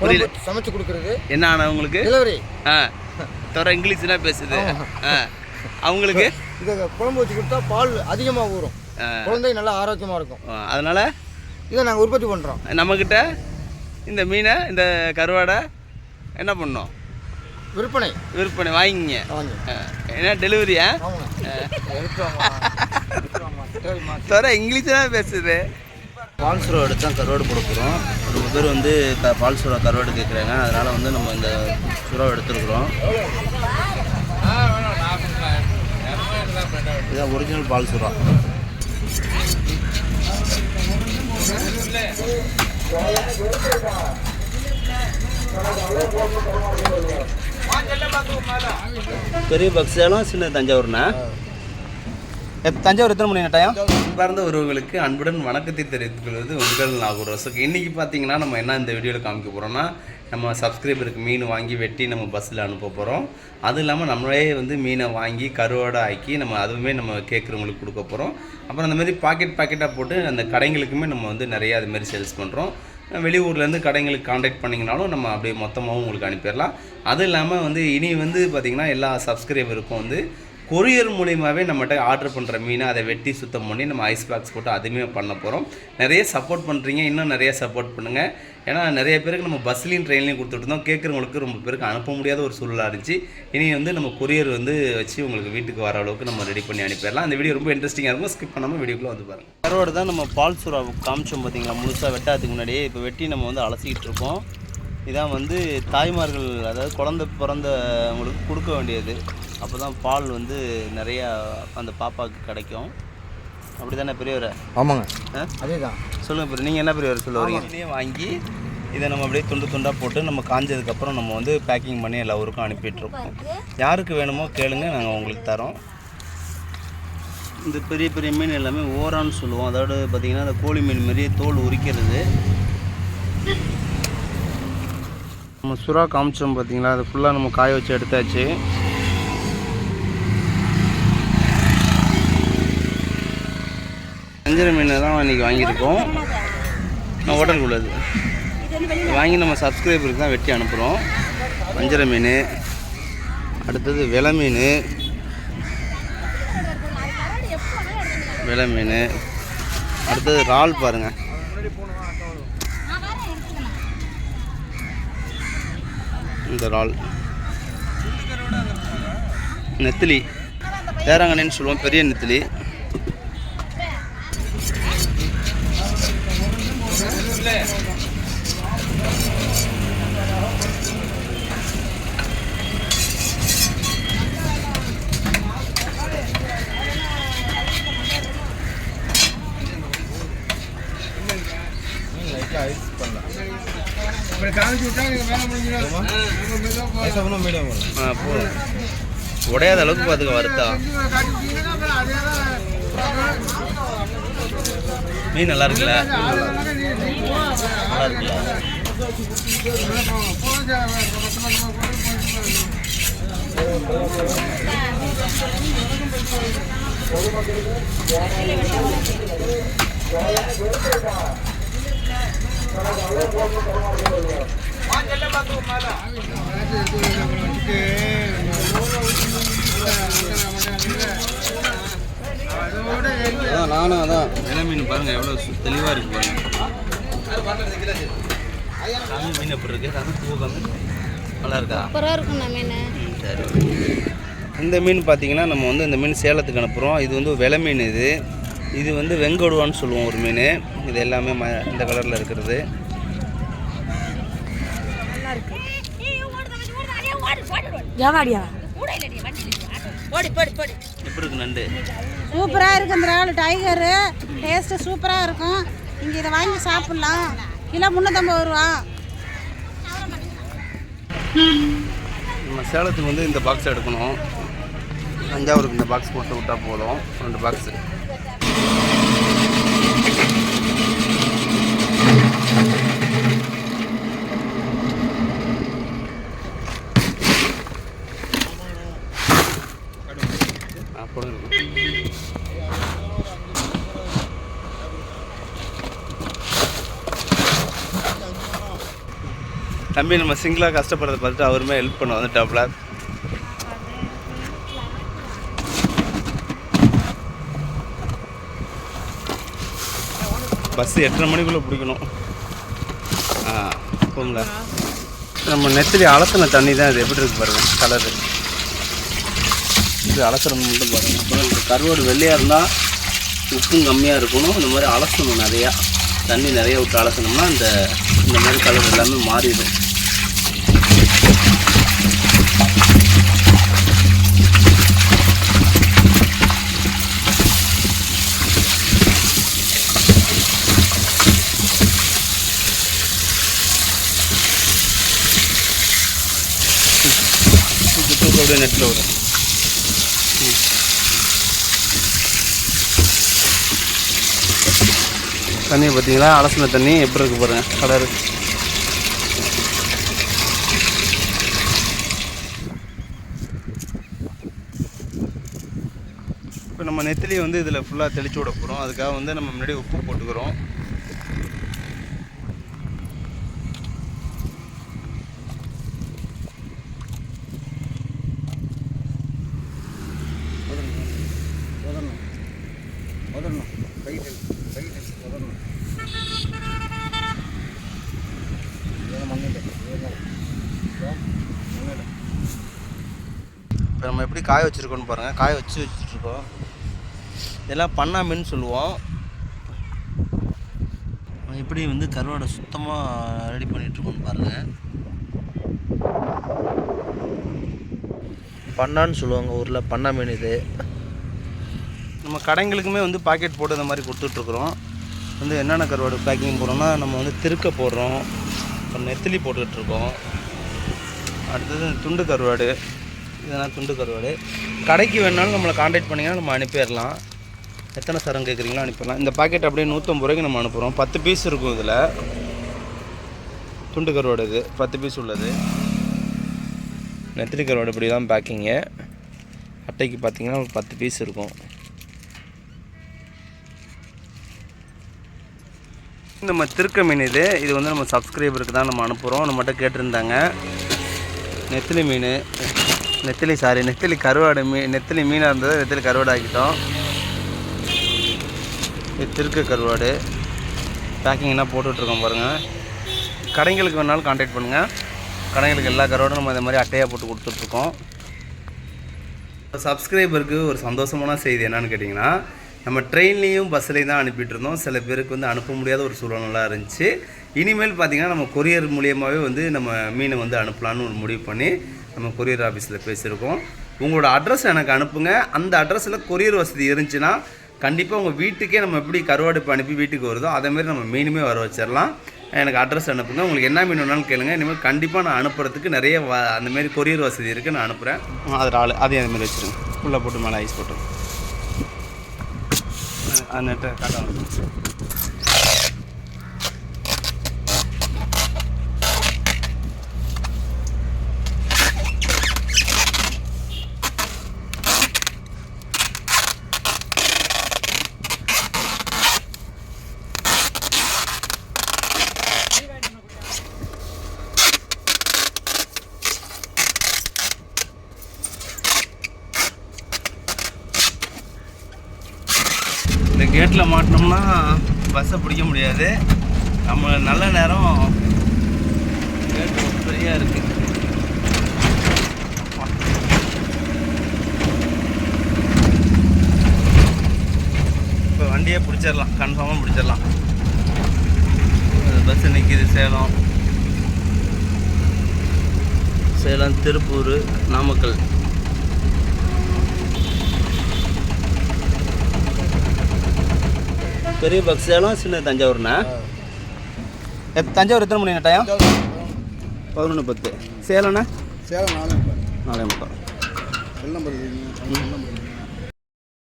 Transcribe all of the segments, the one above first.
புரியல. சமைச்சு கொடுக்கறது. என்ன ஆனா உங்களுக்கு? டெலிவரி ஆ தவிர இங்கிலீஷ்லாம் பேசுது. ஆ. அவங்களுக்கு? இதை குழம்பு வச்சு கொடுத்தா பால் அதிகமாக ஊறும். குழந்தை நல்லா ஆரோக்கியமாக இருக்கும். அதனால? இதை நாங்கள் உற்பத்தி பண்ணுறோம் நம்மக்கிட்ட இந்த மீனை இந்த கருவாடை என்ன பண்ணோம்? விற்பனை. விற்பனை வாங்கிங்க. என்ன டெலிவரியா? தவிர இங்கிலீஷ் தான் பேசுது. பால் சுறா எடுத்து தான் கருவாடு கொடுக்குறோம் ரொம்ப பேர் வந்து க பால் சுறா கருவாடு கேட்குறாங்க. அதனால் வந்து நம்ம இந்த சுறாவை எடுத்துருக்குறோம். இதுதான் ஒரிஜினல் பால் சுறா. பெரிய பக்ஸாலும் சின்ன தஞ்சாவூர்ண்ணா தஞ்சாவூர் எத்தனை மணி நட்டாயம் அன்பார்ந்த உறவுகளுக்கு அன்புடன் வணக்கத்தை தெரிவித்துக் கொள்வது உங்கள் நாகூர் இன்னைக்கு பார்த்தீங்கன்னா நம்ம என்ன இந்த வீடியோவில் காமிக்க போகிறோம்னா நம்ம சப்ஸ்கிரைபருக்கு மீன் வாங்கி வெட்டி நம்ம பஸ்ஸில் அனுப்ப போகிறோம் அதுவும் இல்லாமல் நம்மளே வந்து மீனை வாங்கி கருவாடை ஆக்கி நம்ம அதுவுமே நம்ம கேட்குறவங்களுக்கு கொடுக்க போகிறோம் அப்புறம் அந்த மாதிரி பாக்கெட் பாக்கெட்டாக போட்டு அந்த கடைங்களுக்குமே நம்ம வந்து நிறைய அதுமாரி சேல்ஸ் பண்ணுறோம் வெளியூர்லேருந்து கடைங்களுக்கு காண்டாக்ட் பண்ணிங்கனாலும் நம்ம அப்படியே மொத்தமாகவும் உங்களுக்கு அனுப்பிடலாம். அதுவும் இல்லாமல் வந்து இனி வந்து பார்த்திங்கன்னா எல்லா சப்ஸ்கிரைபருக்கும் வந்து கொரியர் மூலியமாகவே நம்மகிட்ட ஆர்டர் பண்ணுற மீனை அதை வெட்டி சுத்தம் பண்ணி நம்ம ஐஸ் பாக்ஸ் போட்டு அதுவுமே பண்ண போகிறோம் நிறைய சப்போர்ட் பண்ணுறீங்க இன்னும் நிறைய சப்போர்ட் பண்ணுங்கள் ஏன்னா நிறைய பேருக்கு நம்ம பஸ்லேயும் ட்ரெயின்லையும் கொடுத்துட்டு இருந்தோம். கேட்குறவங்களுக்கு ரொம்ப பேருக்கு அனுப்ப முடியாத ஒரு சூழலாக இருந்துச்சு. இனி வந்து நம்ம கொரியர் வந்து வச்சு உங்களுக்கு வீட்டுக்கு வர அளவுக்கு நம்ம ரெடி பண்ணி அனுப்பிடலாம். அந்த வீடியோ ரொம்ப இன்ட்ரெஸ்டிங்காக இருக்கும். ஸ்கிப் பண்ணாமல் வீடியோக்குள்ளே வந்து பாருங்கள் கரோடு தான் நம்ம பால் சுறா காமிச்சோம் பார்த்தீங்களா முழுசாக வெட்டாததுக்கு முன்னாடியே. இப்போ வெட்டி நம்ம வந்து அலசிக்கிட்டு இருக்கோம். இதான் வந்து தாய்மார்கள் அதாவது குழந்தை பிறந்தவங்களுக்கு கொடுக்க வேண்டியது. அப்போ தான் பால் வந்து நிறையா அந்த பாப்பாவுக்கு கிடைக்கும். அப்படி தானே பெரியவரை? ஆமாங்க. ஆ? அதே தான் சொல்லுங்கள் பெரிய நீங்கள் என்ன பெரியவர் சொல்ல வரீங்க? மீனையே வாங்கி இதை நம்ம அப்படியே துண்டு துண்டாக போட்டு நம்ம காஞ்சதுக்கப்புறம் நம்ம வந்து பேக்கிங் பண்ணி எல்லா ஊருக்கும் அனுப்பிட்டுருக்கோம் யாருக்கு வேணுமோ கேளுங்க நாங்கள் உங்களுக்கு தரோம். இந்த பெரிய பெரிய மீன் எல்லாமே ஓரான்னு சொல்லுவோம். அதோட பார்த்தீங்கன்னா அந்த கோழி மீன் மாதிரியே தோல் உரிக்கிறது. நம்ம சுறா காமிச்சோம் பார்த்தீங்களா அது ஃபுல்லாக நம்ம காய வச்சு எடுத்தாச்சு. வஞ்சர மீன் தான் இன்றைக்கி வாங்கியிருக்கோம். நான் ஹோட்டலுக்கு உள்ளது வாங்கி நம்ம சப்ஸ்கிரைபருக்கு தான் வெட்டி அனுப்புகிறோம் வஞ்சிர மீன். அடுத்தது விலை மீன். விலை மீன். அடுத்தது இறால் பாருங்கள் இந்த இறால். நெத்திலி. தேராங்கண்ணின்னு சொல்லுவோம். பெரிய நெத்திலி. ஆ போதும் உடையாத அளவுக்கு பார்த்துக்க வறுத்தா மீன் நல்லா இருக்குல்ல நல்லா இருக்குல்ல அதான் நானும் அதான். விலை மீன் பாருங்க எவ்வளோ தெளிவாக இருக்கு பாருங்க. தமிழ் மீன் எப்படி இருக்கு? தமிழ் தூக்கம். நல்லா இருக்கா? சரி. இந்த மீன் பார்த்தீங்கன்னா நம்ம வந்து இந்த மீன் சேலத்துக்கு அனுப்புகிறோம் இது வந்து விலை மீன் இது. இது வந்து வெங்கடுவான்னு சொல்லுவோம் ஒரு மீன். இது எல்லாமே ம இந்த கலரில் இருக்கிறது. எப்படி இருக்கு நண்டு? சூப்பராக இருக்கு இந்த இறால் டைகரு டேஸ்ட்டு சூப்பராக இருக்கும். இங்கே இதை வாங்கி சாப்பிட்லாம். கிலோ முந்நூற்றம்பது ரூபா. நம்ம சேலத்துக்கு வந்து இந்த பாக்ஸ் எடுக்கணும். தஞ்சாவூருக்கு இந்த பாக்ஸ் போட்டு விட்டால் போதும். ரெண்டு பாக்ஸு ஆ போடுங்க தம்பி நம்ம சிங்கிளாக கஷ்டப்படுறத பார்த்துட்டு அவருமே ஹெல்ப் பண்ண வந்துட்டாப்புல. பஸ் எட்டரை மணிக்குள்ளே பிடிக்கணும். ஆ போங்களா நம்ம நெத்திலி அலசின தண்ணி தான் இது எப்படி இருக்கு பாருங்க கலரு இது அலசுறது மட்டும் பாருங்க. அப்புறம் இந்த கருவாடு வெள்ளையாக இருந்தால் உப்பும் கம்மியாக இருக்கணும். இந்த மாதிரி அலசணும் நிறையா. தண்ணி நிறைய விட்டு அலசணும்னா இந்த இந்த மாதிரி கலர் எல்லாமே மாறிடும். தூக்கு நெட்டில் வரும். தண்ணி பார்த்தீங்களா அலசின தண்ணி எப்படி இருக்கு பாருங்க கலரு இப்போ நம்ம நெத்திலி வந்து இதில் ஃபுல்லாக தெளிச்சு விட போகிறோம் அதுக்காக வந்து நம்ம முன்னாடி உப்பு போட்டுக்கிறோம். இப்போ நம்ம எப்படி காய வச்சுருக்கோன்னு பாருங்கள் காய வச்சு வச்சுட்ருக்கோம். இதெல்லாம் பண்ணாமின்னு சொல்லுவோம். எப்படி வந்து கருவாடை சுத்தமாக ரெடி பண்ணிகிட்ருக்கோன்னு பாருங்கள் பண்ணான்னு சொல்லுவாங்க ஊரில். பண்ணா மீன் இது. நம்ம கடைங்களுக்குமே வந்து பாக்கெட் போட்டு இந்த மாதிரி கொடுத்துட்ருக்குறோம். வந்து என்னென்ன கருவாடு பேக்கிங் போடுறோம்னா நம்ம வந்து திருக்க போடுறோம். அப்புறம் நெத்திலி போட்டுக்கிட்டுருக்கோம் அடுத்தது துண்டு கருவாடு. இதெல்லாம் துண்டு கருவாடு. கடைக்கு வேணாலும் நம்மளை காண்டாக்ட் பண்ணிங்கன்னா நம்ம அனுப்பிடலாம். எத்தனை சரம் கேட்குறீங்களோ அனுப்பிடலாம். இந்த பாக்கெட் அப்படியே நூற்றம்பது ரூபாய்க்கு நம்ம அனுப்புகிறோம் பத்து பீஸ் இருக்கும் இதில். துண்டு கருவாடு இது. பத்து பீஸ் உள்ளது. நெத்திலி கருவாடு இப்படி தான் பேக்கிங்கு அட்டைக்கு பார்த்தீங்கன்னா ஒரு பத்து பீஸ் இருக்கும். நம்ம திருக்க மீன் இது இது வந்து நம்ம சப்ஸ்கிரைபருக்கு தான் நம்ம அனுப்புகிறோம் நம்மகிட்ட கேட்டிருந்தாங்க. நெத்திலி மீன் நெத்திலி சாரி நெத்திலி கருவாடு மீன் நெத்திலி மீனாக இருந்தது நெத்திலி கருவாடு ஆக்கிட்டோம். இது திருக்க கருவாடு. பேக்கிங்னா போட்டுட்ருக்கோம் பாருங்கள் கடைங்களுக்கு வேணாலும் காண்டாக்ட் பண்ணுங்கள் கடைங்களுக்கு எல்லா கருவாடும் நம்ம இந்த மாதிரி அட்டையாக போட்டு கொடுத்துட்ருக்கோம். சப்ஸ்கிரைபருக்கு ஒரு சந்தோஷமான செய்தி என்னன்னு கேட்டிங்கன்னா நம்ம ட்ரெயின்லேயும் பஸ்லேயும் தான் அனுப்பிட்டுருந்தோம். சில பேருக்கு வந்து அனுப்ப முடியாத ஒரு சூழ்நிலை இருந்துச்சு. இனிமேல் பார்த்தீங்கன்னா நம்ம கொரியர் மூலியமாகவே வந்து நம்ம மீனை வந்து அனுப்பலான்னு ஒரு முடிவு பண்ணி நம்ம கொரியர் ஆஃபீஸில் பேசியிருக்கோம். உங்களோட அட்ரஸ் எனக்கு அனுப்புங்க. அந்த அட்ரஸில் கொரியர் வசதி இருந்துச்சுன்னா கண்டிப்பாக உங்கள் வீட்டுக்கே நம்ம எப்படி கருவாடுப்பு அனுப்பி வீட்டுக்கு வருதோ அதேமாரி நம்ம மீனுமே வர வச்சிடலாம். எனக்கு அட்ரஸ் அனுப்புங்க. உங்களுக்கு என்ன மீன் வேணாலும் கேளுங்க. இனிமேல் கண்டிப்பாக நான் அனுப்புறதுக்கு நிறைய வ அந்தமாரி கொரியர் வசதி இருக்குது நான் அனுப்புகிறேன் அதில் ஆள். அதே அதுமாரி வச்சுருங்க. உள்ளே போட்டு மேலே ஐஸ் போட்டு அது நெட்டை கேட்டில் மாட்டினோம்னா பஸ்ஸை பிடிக்க முடியாது. நம்ம நல்ல நேரம் கேட்டு ஃப்ரீயாக இருக்குது இப்போ வண்டியை பிடிச்சிடலாம். கன்ஃபார்மாக பிடிச்சிடலாம். பஸ்ஸு நிற்கிது சேலம். சேலம் திருப்பூர் நாமக்கல். பெரிய பஸ் சேலம் சின்ன தஞ்சாவூர்ண்ணா எத் தஞ்சாவூர் எத்தனை மணி டைம் பதினொன்று பத்து. சேலம்ண்ணா சேலம் நாலு நாலே முக்கால்.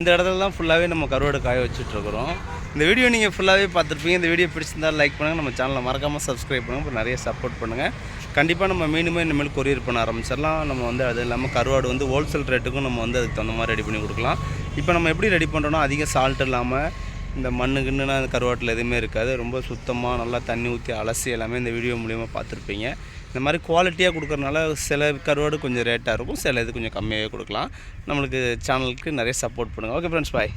இந்த இடத்துல தான் ஃபுல்லாகவே நம்ம கருவாடு காய வச்சுட்ருக்குறோம். இந்த வீடியோ நீங்கள் ஃபுல்லாகவே பார்த்துருப்பீங்க. இந்த வீடியோ பிடிச்சிருந்தா லைக் பண்ணுங்கள் நம்ம சேனலை மறக்காமல் சப்ஸ்கிரைப் பண்ணுங்கள் அப்புறம் நிறைய சப்போர்ட் பண்ணுங்கள் கண்டிப்பாக நம்ம மீனுமே இனிமேல் கொரியர் பண்ண ஆரம்பிச்சிடலாம். நம்ம வந்து அது இல்லாமல் கருவாடு வந்து ஹோல்சேல் ரேட்டுக்கும் நம்ம வந்து அதுக்கு தகுந்த மாதிரி ரெடி பண்ணி கொடுக்கலாம். இப்போ நம்ம எப்படி ரெடி பண்ணுறோன்னா அதிக சால்ட் இல்லாமல் இந்த மண்ணு அந்த கருவாட்டில் எதுவுமே இருக்காது. ரொம்ப சுத்தமாக நல்லா தண்ணி ஊற்றி அலசி எல்லாமே இந்த வீடியோ மூலிமா பார்த்துருப்பீங்க. இந்த மாதிரி குவாலிட்டியாக கொடுக்குறனால சில கருவாடு கொஞ்சம் ரேட்டாக இருக்கும். சில இது கொஞ்சம் கம்மியாகவே கொடுக்கலாம். நம்மளுக்கு சேனலுக்கு நிறைய சப்போர்ட் பண்ணுங்கள் ஓகே ஃப்ரெண்ட்ஸ் பாய்